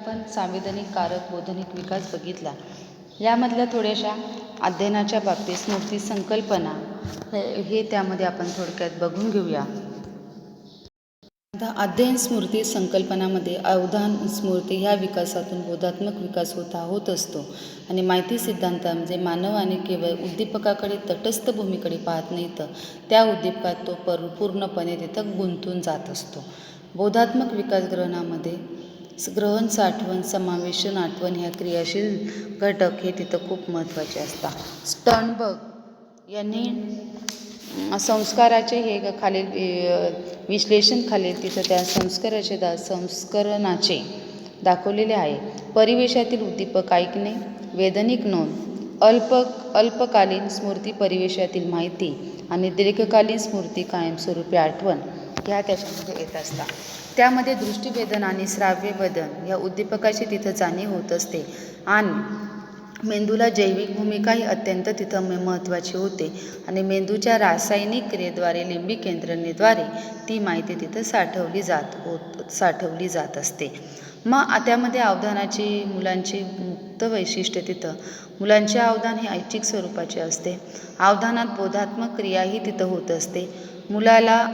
आपण सांविधानिक कारक बोधनिक विकास बघितला. यामधल्या थोड्याशा अध्ययनाच्या बाबतीत स्मृती संकल्पना हे हे त्यामध्ये आपण थोडक्यात बघून घेऊया. आता अध्ययन स्मृती संकल्पनामध्ये अवधान स्मृती ह्या विकासातून बोधात्मक विकास होता होत असतो. आणि माहिती सिद्धांत म्हणजे मानवाने केवळ उद्दीपकाकडे तटस्थ भूमीकडे पाहत नाही तर त्या उद्दीपकात तो पर पूर्णपणे तिथं गुंतून जात असतो. बोधात्मक विकास ग्रहणामध्ये ग्रहण साठवण समावेशन आठवण ह्या क्रियाशील घटक हे तिथं खूप महत्त्वाचे असतात. स्टर्नबर्ग यांनी संस्काराचे हे ग- खालील विश्लेषण खालील तिथं त्या संस्काराचे दा संस्करणाचे दाखवलेले आहे. परिवेशातील उद्दीपक ऐकणे वेदनिक नोंद अल्प अल्पकालीन स्मृती परिवेशातील माहिती आणि दीर्घकालीन स्मृती कायमस्वरूपी आठवण. ह्या त्याच्यामध्ये येत असतात. त्यामध्ये दृष्टीवेदन आणि श्राव्यवेदन या उद्दीपकाची तिथं जाणीव होत असते. आणि मेंदूला जैविक भूमिका ही अत्यंत तिथं म- महत्त्वाची होते. आणि मेंदूच्या रासायनिक क्रियेद्वारे लिंबिक यंत्रणेद्वारे ती माहिती तिथं साठवली जात होत साठवली जात असते. मग त्यामध्ये अवधानाची मुलांची मुक्त वैशिष्ट्य तिथं. मुलांचे अवधान हे ऐच्छिक स्वरूपाचे असते. अवधानात बोधात्मक क्रियाही तिथं होत असते. मुलाला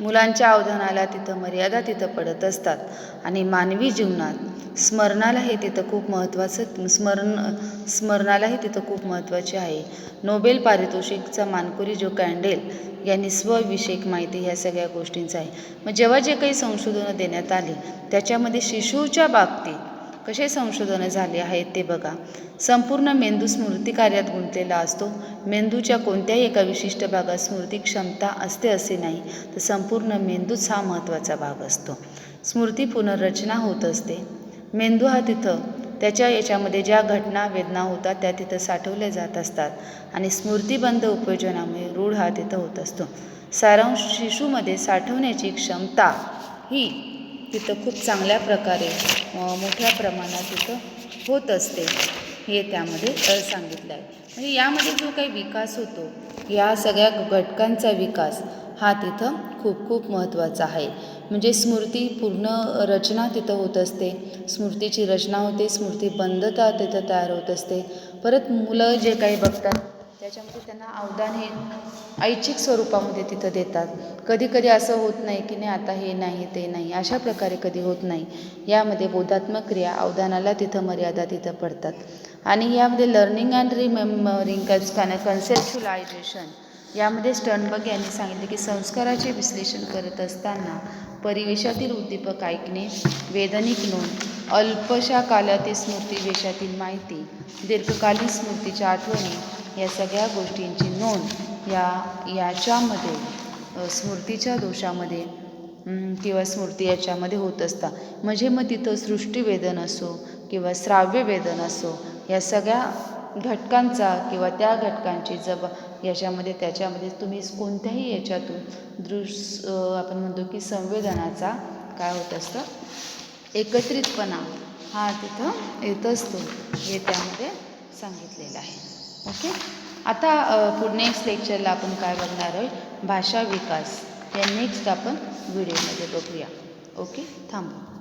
मुलांच्या अवधानाला तिथं मर्यादा तिथं पडत असतात. आणि मानवी जीवनात स्मरणाला हे तिथं खूप महत्त्वाचं स्मरण स्मरणालाही तिथं खूप महत्त्वाचे आहे. नोबेल पारितोषिकचा मानकुरी जो कॅन्डेल यांनी स्वविषयक माहिती ह्या सगळ्या गोष्टींचा आहे. मग जेव्हा जे काही संशोधनं देण्यात आली त्याच्यामध्ये शिशूच्या बाबतीत कसे संशोधनं झाले आहेत ते बघा. संपूर्ण मेंदू स्मृती कार्यात गुंतलेला असतो. मेंदूच्या कोणत्याही एका विशिष्ट भागात स्मृती क्षमता असते असे नाही तर संपूर्ण मेंदूच हा महत्त्वाचा भाग असतो. स्मृती पुनर्रचना होत असते. मेंदू हा तिथं त्याच्या याच्यामध्ये ज्या घटना वेदना होतात त्या तिथं साठवल्या जात असतात आणि स्मृतीबंध उपयोजनामुळे रूढ हा तिथं होत असतो. सारांश शिशूमध्ये साठवण्याची क्षमता ही तिथं खूप चांगल्या प्रकारे मोठ्या प्रमाणात तिथं होत असते हे त्यामध्ये सांगितलं आहे. म्हणजे यामध्ये जो काही विकास होतो या सगळ्या घटकांचा विकास हा तिथं खूप खूप महत्त्वाचा आहे. म्हणजे स्मृती पूर्ण रचना तिथं होत असते. स्मृतीची रचना होते स्मृती बंधता तिथं तयार होत असते. परत मुलं जे काही बघतात त्याच्यामध्ये त्यांना अवदान हे ऐच्छिक स्वरूपामध्ये तिथं देतात. कधी कधी असं होत नाही की नाही आता हे नाही ते नाही अशा प्रकारे कधी होत नाही. यामध्ये बोधात्मक क्रिया अवदानाला तिथं मर्यादा तिथं पडतात. आणि यामध्ये learning and remembering cons conceptualisation यामध्ये स्टर्नबर्ग यांनी सांगितले की संस्काराचे विश्लेषण करत असताना परिवेशातील उद्दीपक ऐकणे वेदनिक नोंद अल्पशा कालातील स्मृती वेशातील माहिती दीर्घकालीन स्मृतीच्या आठवणी या सगळ्या गोष्टींची नोंद या याच्यामध्ये स्मृतीच्या दोषामध्ये किंवा स्मृती याच्यामध्ये होत असतात म्हणजे मग तिथं सृष्टीवेदन असो किंवा श्राव्य वेदन असो या सगळ्या घटकांचा किंवा त्या घटकांची जब याच्यामध्ये त्याच्यामध्ये तुम्ही कोणत्याही याच्यातून दृश आपण म्हणतो की संवेदनाचा काय होत असतं? एकत्रितपणा हा तिथं येत असतो हे त्यामध्ये सांगितलेलं आहे. ओके? आता अ, नेक्स्ट लेक्चरला आपण काय बघणार आहे भाषा विकास. या नेक्स्ट आपण व्हिडिओमध्ये बघूया. ओके? थांबू.